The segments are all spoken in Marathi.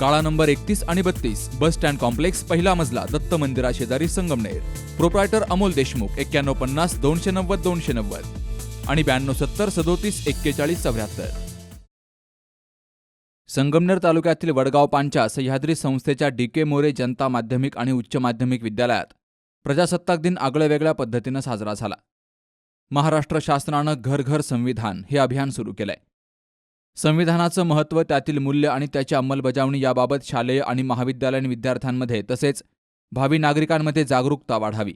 काळा नंबर एकतीस आणि बत्तीस बस स्टँड कॉम्प्लेक्स पहिला मजला दत्त मंदिरा शेजारी संगमनेर. प्रोप्रायटर अमोल देशमुख एक्क्याण्णव पन्नास दोनशे नव्वद दोनशे नव्वद. आणि ब्याण्णव सत्तर सदोतीस एक्केचाळीस चौऱ्याहत्तर. संगमनेर तालुक्यातील वडगाव पांच्या सह्याद्री संस्थेच्या डी के मोरे जनता माध्यमिक आणि उच्च माध्यमिक विद्यालयात प्रजासत्ताक दिन आगळ्यावेगळ्या पद्धतीनं साजरा झाला. महाराष्ट्र शासनानं घर घर संविधान हे अभियान सुरू केलंय. संविधानाचं महत्त्व त्यातील मूल्य आणि त्याची अंमलबजावणी याबाबत शालेय आणि महाविद्यालयीन विद्यार्थ्यांमध्ये तसेच भावी नागरिकांमध्ये जागरूकता वाढावी.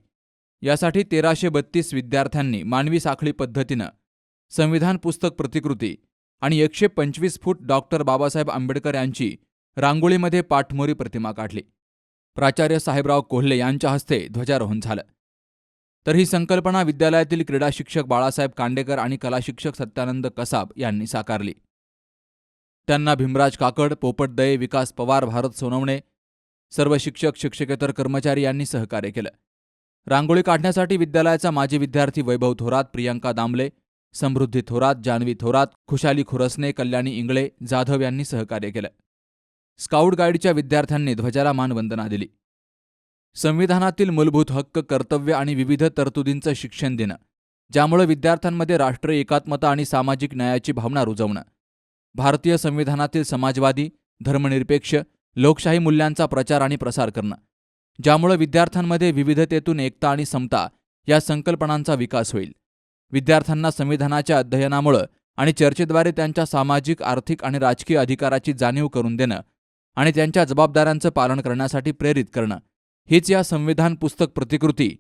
यासाठी तेराशे बत्तीस विद्यार्थ्यांनी मानवी साखळी पद्धतीनं संविधान पुस्तक प्रतिकृती आणि एकशे पंचवीस फूट डॉक्टर बाबासाहेब आंबेडकर यांची रांगोळीमध्ये पाठमोरी प्रतिमा काढली. प्राचार्य साहेबराव कोल्हे यांच्या हस्ते ध्वजारोहण झालं. तर ही संकल्पना विद्यालयातील क्रीडा शिक्षक बाळासाहेब कांडेकर आणि कलाशिक्षक सत्यानंद कसाब यांनी साकारली. त्यांना भीमराज काकड पोपट दये विकास पवार भारत सोनवणे सर्व शिक्षक शिक्षकेतर कर्मचारी यांनी सहकार्य केलं. रांगोळी काढण्यासाठी विद्यालयाचा माजी विद्यार्थी वैभव थोरात प्रियंका दामले समृद्धी थोरात जान्हवी थोरात खुशाली खुरसने कल्याणी इंगळे जाधव यांनी सहकार्य केलं. स्काउट गाईडच्या विद्यार्थ्यांनी ध्वजाला मानवंदना दिली. संविधानातील मूलभूत हक्क कर्तव्य आणि विविध तरतुदींचं शिक्षण देणं ज्यामुळे विद्यार्थ्यांमध्ये राष्ट्रीय एकात्मता आणि सामाजिक न्यायाची भावना रुजवणं भारतीय संविधानातील समाजवादी धर्मनिरपेक्ष लोकशाही मूल्यांचा प्रचार आणि प्रसार करणं ज्यामुळे विद्यार्थ्यांमध्ये विविधतेतून एकता आणि समता या संकल्पनांचा विकास होईल. विद्यार्थ्यांना संविधानाच्या अध्ययनामुळं आणि चर्चेद्वारे त्यांच्या सामाजिक आर्थिक आणि राजकीय अधिकाराची जाणीव करून देणं आणि त्यांच्या जबाबदाऱ्यांचं पालन करण्यासाठी प्रेरित करणं हीच या संविधान पुस्तक प्रतिकृती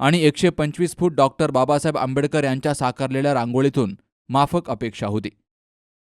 आणि एकशे पंचवीस फूट डॉक्टर बाबासाहेब आंबेडकर यांच्या साकारलेल्या रांगोळीतून माफक अपेक्षा होती.